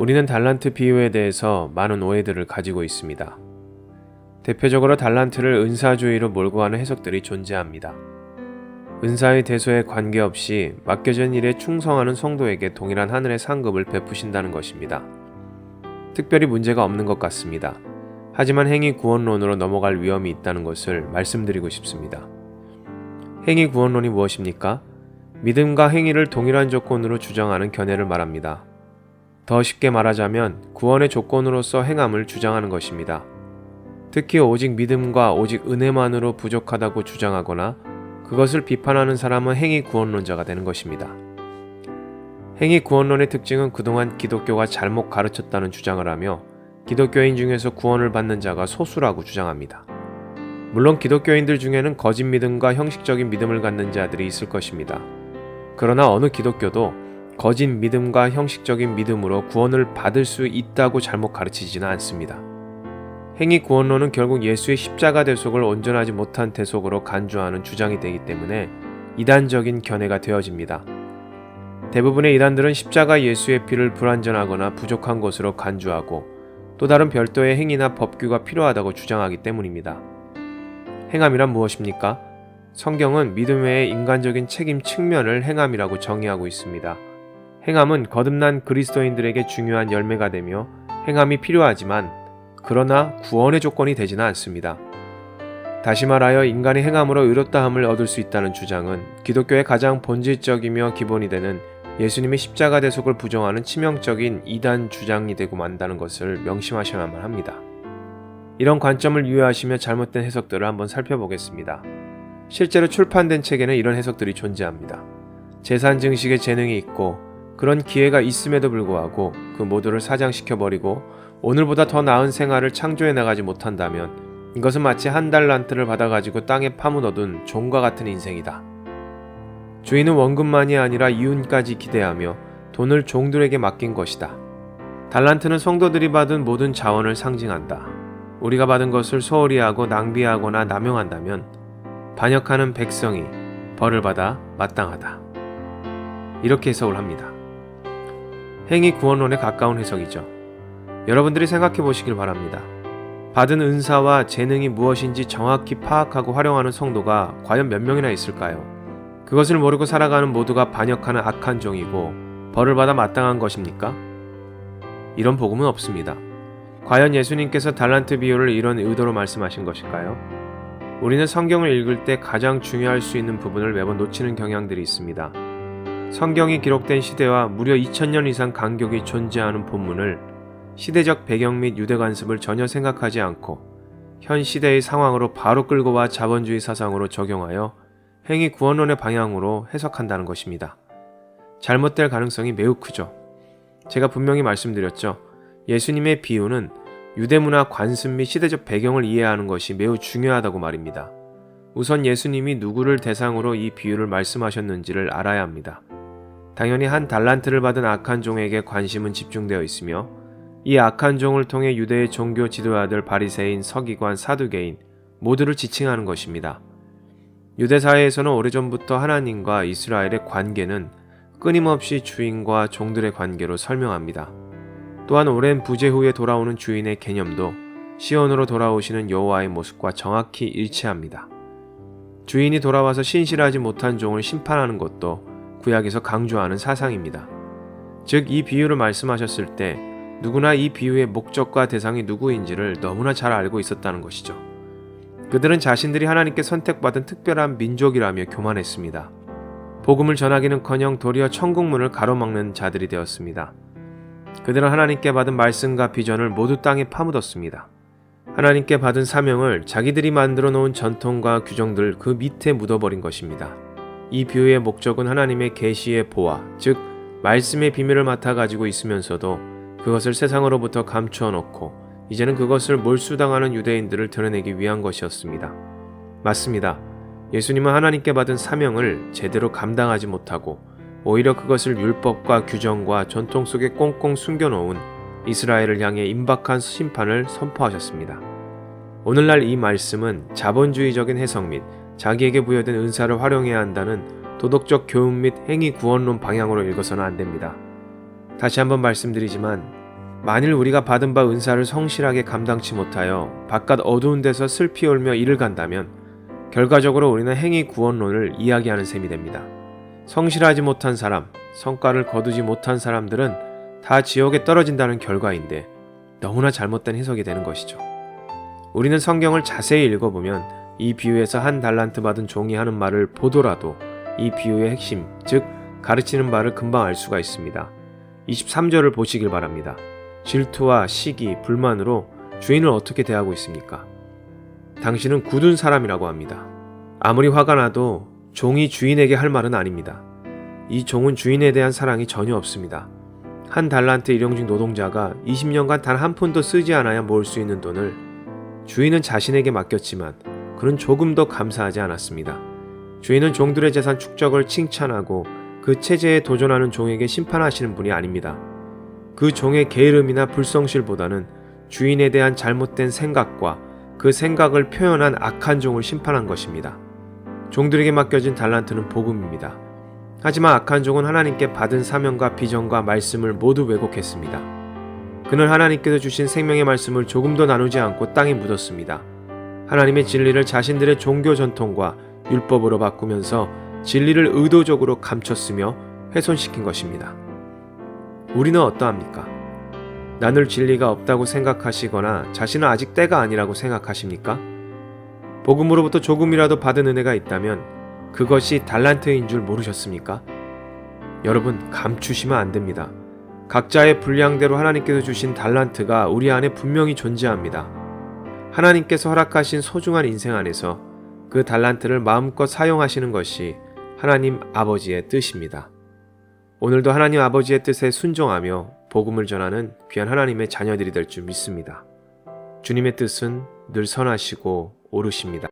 우리는 달란트 비유에 대해서 많은 오해들을 가지고 있습니다. 대표적으로 달란트를 은사주의로 몰고 가는 해석들이 존재합니다. 은사의 대소에 관계없이 맡겨진 일에 충성하는 성도에게 동일한 하늘의 상급을 베푸신다는 것입니다. 특별히 문제가 없는 것 같습니다. 하지만 행위 구원론으로 넘어갈 위험이 있다는 것을 말씀드리고 싶습니다. 행위 구원론이 무엇입니까? 믿음과 행위를 동일한 조건으로 주장하는 견해를 말합니다. 더 쉽게 말하자면 구원의 조건으로서 행함을 주장하는 것입니다. 특히 오직 믿음과 오직 은혜만으로 부족하다고 주장하거나 그것을 비판하는 사람은 행위 구원론자가 되는 것입니다. 행위 구원론의 특징은 그동안 기독교가 잘못 가르쳤다는 주장을 하며 기독교인 중에서 구원을 받는 자가 소수라고 주장합니다. 물론 기독교인들 중에는 거짓 믿음과 형식적인 믿음을 갖는 자들이 있을 것입니다. 그러나 어느 기독교도 거짓 믿음과 형식적인 믿음으로 구원을 받을 수 있다고 잘못 가르치지는 않습니다. 행위 구원론은 결국 예수의 십자가 대속을 온전하지 못한 대속으로 간주하는 주장이 되기 때문에 이단적인 견해가 되어집니다. 대부분의 이단들은 십자가 예수의 피를 불완전하거나 부족한 것으로 간주하고 또 다른 별도의 행위나 법규가 필요하다고 주장하기 때문입니다. 행함이란 무엇입니까? 성경은 믿음 외의 인간적인 책임 측면을 행함이라고 정의하고 있습니다. 행함은 거듭난 그리스도인들에게 중요한 열매가 되며 행함이 필요하지만 그러나 구원의 조건이 되지는 않습니다. 다시 말하여 인간이 행함으로 의롭다함을 얻을 수 있다는 주장은 기독교의 가장 본질적이며 기본이 되는 예수님의 십자가 대속을 부정하는 치명적인 이단 주장이 되고 만다는 것을 명심하셔야만 합니다. 이런 관점을 유의하시며 잘못된 해석들을 한번 살펴보겠습니다. 실제로 출판된 책에는 이런 해석들이 존재합니다. 재산 증식에 재능이 있고 그런 기회가 있음에도 불구하고 그 모두를 사장시켜 버리고 오늘보다 더 나은 생활을 창조해 나가지 못한다면 이것은 마치 한 달란트를 받아가지고 땅에 파묻어둔 종과 같은 인생이다. 주인은 원금만이 아니라 이윤까지 기대하며 돈을 종들에게 맡긴 것이다. 달란트는 성도들이 받은 모든 자원을 상징한다. 우리가 받은 것을 소홀히 하고 낭비하거나 남용한다면 반역하는 백성이 벌을 받아 마땅하다. 이렇게 해석을 합니다. 행위 구원론에 가까운 해석이죠. 여러분들이 생각해 보시길 바랍니다. 받은 은사와 재능이 무엇인지 정확히 파악하고 활용하는 성도가 과연 몇 명이나 있을까요? 그것을 모르고 살아가는 모두가 반역하는 악한 종이고 벌을 받아 마땅한 것입니까? 이런 복음은 없습니다. 과연 예수님께서 달란트 비유를 이런 의도로 말씀하신 것일까요? 우리는 성경을 읽을 때 가장 중요할 수 있는 부분을 매번 놓치는 경향들이 있습니다. 성경이 기록된 시대와 무려 2000년 이상 간격이 존재하는 본문을 시대적 배경 및 유대 관습을 전혀 생각하지 않고 현 시대의 상황으로 바로 끌고 와 자본주의 사상으로 적용하여 행위 구원론의 방향으로 해석한다는 것입니다. 잘못될 가능성이 매우 크죠. 제가 분명히 말씀드렸죠. 예수님의 비유는 유대문화 관습 및 시대적 배경을 이해하는 것이 매우 중요하다고 말입니다. 우선 예수님이 누구를 대상으로 이 비유를 말씀하셨는지를 알아야 합니다. 당연히 한 달란트를 받은 악한 종에게 관심은 집중되어 있으며 이 악한 종을 통해 유대의 종교 지도자들 바리새인, 서기관, 사두개인 모두를 지칭하는 것입니다. 유대 사회에서는 오래전부터 하나님과 이스라엘의 관계는 끊임없이 주인과 종들의 관계로 설명합니다. 또한 오랜 부재 후에 돌아오는 주인의 개념도 시온으로 돌아오시는 여호와의 모습과 정확히 일치합니다. 주인이 돌아와서 신실하지 못한 종을 심판하는 것도 구약에서 강조하는 사상입니다. 즉, 이 비유를 말씀하셨을 때 누구나 이 비유의 목적과 대상이 누구인지를 너무나 잘 알고 있었다는 것이죠. 그들은 자신들이 하나님께 선택받은 특별한 민족이라며 교만했습니다. 복음을 전하기는커녕 도리어 천국문을 가로막는 자들이 되었습니다. 그들은 하나님께 받은 말씀과 비전을 모두 땅에 파묻었습니다. 하나님께 받은 사명을 자기들이 만들어 놓은 전통과 규정들 그 밑에 묻어버린 것입니다. 이 비유의 목적은 하나님의 계시의 보화, 즉 말씀의 비밀을 맡아 가지고 있으면서도 그것을 세상으로부터 감추어 놓고 이제는 그것을 몰수당하는 유대인들을 드러내기 위한 것이었습니다. 맞습니다. 예수님은 하나님께 받은 사명을 제대로 감당하지 못하고 오히려 그것을 율법과 규정과 전통 속에 꽁꽁 숨겨놓은 이스라엘을 향해 임박한 심판을 선포하셨습니다. 오늘날 이 말씀은 자본주의적인 해석 및 자기에게 부여된 은사를 활용해야 한다는 도덕적 교훈 및 행위 구원론 방향으로 읽어서는 안 됩니다. 다시 한번 말씀드리지만 만일 우리가 받은 바 은사를 성실하게 감당치 못하여 바깥 어두운 데서 슬피 울며 일을 간다면 결과적으로 우리는 행위 구원론을 이야기하는 셈이 됩니다. 성실하지 못한 사람, 성과를 거두지 못한 사람들은 다 지옥에 떨어진다는 결과인데 너무나 잘못된 해석이 되는 것이죠. 우리는 성경을 자세히 읽어보면 이 비유에서 한 달란트 받은 종이 하는 말을 보더라도 이 비유의 핵심, 즉 가르치는 바를 금방 알 수가 있습니다. 23절을 보시길 바랍니다. 질투와 시기, 불만으로 주인을 어떻게 대하고 있습니까? 당신은 굳은 사람이라고 합니다. 아무리 화가 나도 종이 주인에게 할 말은 아닙니다. 이 종은 주인에 대한 사랑이 전혀 없습니다. 한 달란트 일용직 노동자가 20년간 단 한 푼도 쓰지 않아야 모을 수 있는 돈을 주인은 자신에게 맡겼지만 그는 조금 더 감사하지 않았습니다. 주인은 종들의 재산 축적을 칭찬하고 그 체제에 도전하는 종에게 심판하시는 분이 아닙니다. 그 종의 게으름이나 불성실보다는 주인에 대한 잘못된 생각과 그 생각을 표현한 악한 종을 심판한 것입니다. 종들에게 맡겨진 달란트는 복음입니다. 하지만 악한 종은 하나님께 받은 사명과 비전과 말씀을 모두 왜곡했습니다. 그는 하나님께서 주신 생명의 말씀을 조금도 나누지 않고 땅에 묻었습니다. 하나님의 진리를 자신들의 종교 전통과 율법으로 바꾸면서 진리를 의도적으로 감췄으며 훼손시킨 것입니다. 우리는 어떠합니까? 나눌 진리가 없다고 생각하시거나 자신은 아직 때가 아니라고 생각하십니까? 복음으로부터 조금이라도 받은 은혜가 있다면 그것이 달란트인 줄 모르셨습니까? 여러분, 감추시면 안 됩니다. 각자의 분량대로 하나님께서 주신 달란트가 우리 안에 분명히 존재합니다. 하나님께서 허락하신 소중한 인생 안에서 그 달란트를 마음껏 사용하시는 것이 하나님 아버지의 뜻입니다. 오늘도 하나님 아버지의 뜻에 순종하며 복음을 전하는 귀한 하나님의 자녀들이 될 줄 믿습니다. 주님의 뜻은 늘 선하시고 옳으십니다.